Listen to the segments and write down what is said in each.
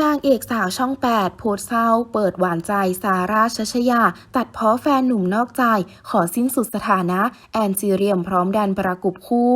นางเอกสาวช่อง 8 โพสเศร้า เปิดหวานใจซาร่าชัชยา ตัดเพ้อแฟนหนุ่มนอกใจ ขอสิ้นสุดสถานะ แอนซีเรียมพร้อมดันประกบคู่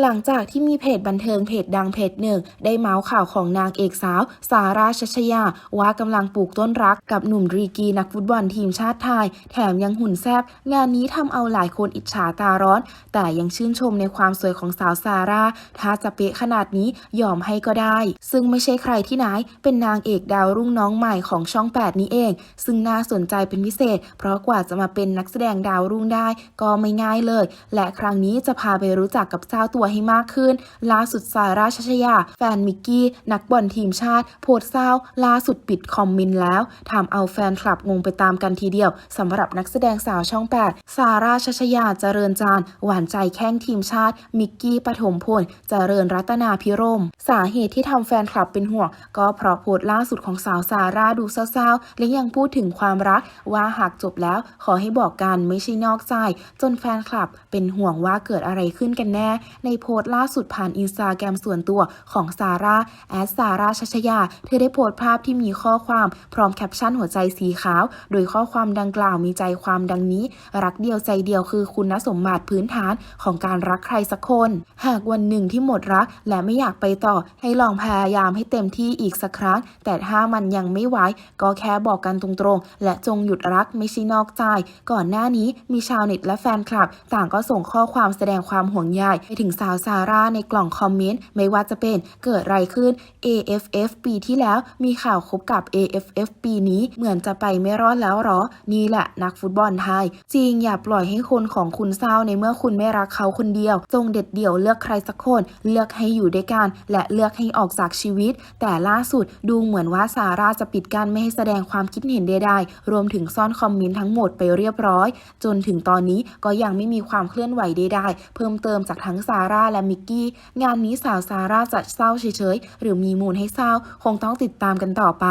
หลังจากที่มีเพจบันเทิงเพจดังเพจหนึ่ง ได้เมาส์ข่าวของนางเอกสาวซาราชัชยา ว่ากำลังปลูกต้นรักกับหนุ่มรีกีนักฟุตบอลทีมชาติไทย แถมยังหุ่นแซบงานนี้ทำเอาหลายคนอิจฉาตาร้อน แต่ยังชื่นชมในความสวยของสาวซาราถ้าจะเป๊ะขนาดนี้ยอมให้ก็ได้ ซึ่งไม่ใช่ใครที่ไหน เป็นนางเอกดาวรุ่งน้องใหม่ของช่อง 8 นี้เอง ซึ่งน่าสนใจเป็นพิเศษ เพราะกว่าจะมาเป็นนักแสดงดาวรุ่งได้ ก็ไม่ง่ายเลย และครั้งนี้จะพาไปรู้จักกับเจ้าตัวให้มากขึ้น ล่าสุดซาร่าชัชยา แฟนมิกกี้ นักบอลทีมชาติ โพสต์เศร้าล่าสุดปิดคอมเมนต์แล้วทำเอาแฟนคลับงงไปตามกันทีเดียวสำหรับนักแสดงสาวช่อง8ซาร่าชัชยาเจริญจานหวานใจแข้งทีมชาติ มิกกี้ปฐมพลเจริญรัตนาพิรม สาเหตุที่ทำแฟนคลับเป็นห่วง ก็เพราะโพสต์ล่าสุดของสาวซาร่าดูเศร้าๆและยังพูดถึงความรักว่าหากจบแล้วขอให้บอกกันไม่ใช่นอกใจ จนแฟนคลับเป็นห่วงว่าเกิดอะไรขึ้นกันแน่ในโพสต์ล่าสุดผ่านอินสตาแกรมส่วนตัวของซาร่าแอดซาร่าชัชยา เธอได้โพสต์ภาพที่มีข้อความพร้อมแคปชั่นหัวใจสีขาว โดยข้อความดังกล่าวมีใจความดังนี้ รักเดียวใจเดียวคือคุณสมบัติพื้นฐานของการรักใครสักคน หากวันหนึ่งที่หมดรักและไม่อยากไปต่อ ให้ลองพยายามให้เต็มที่อีกสักครั้ง แต่ถ้ามันยังไม่ไหวก็แค่บอกกันตรงๆ และจงหยุดรักไม่ใช่นอกใจ ก่อนหน้านี้มีชาวเน็ตและแฟนคลับ ต่างก็ส่งข้อความแสดงความห่วงใยไปถึงสาวซาร่าในกล่องคอมเมนต์ ไม่ว่าจะเป็นเกิดอะไรขึ้น AFF ปีที่แล้วมีข่าวคบกับ AFF ปีนี้เหมือนจะไปไม่รอดแล้วหรอ นี่แหละนักฟุตบอลไทย จริงอย่าปล่อยให้คนของคุณเศร้าในเมื่อคุณไม่รักเขาคนเดียว จงเด็ดเดี่ยวเลือกใครสักคน เลือกให้อยู่ด้วยกัน และเลือกให้ออกจากชีวิต แต่ล่าสุดดูเหมือนว่าซาร่าจะปิดกั้นไม่ให้แสดงความคิดเห็นใดๆรวมถึงซ่อนคอมเมนต์ทั้งหมดไปเรียบร้อย จนถึงตอนนี้ก็ยังไม่มีความเคลื่อนไหวใดๆเพิ่มเติมจากทั้งซาร่าและมิกกี้ งานนี้สาวซาร่าจะเศร้าเฉยๆ หรือมีมูลให้เศร้า คงต้องติดตามกันต่อไป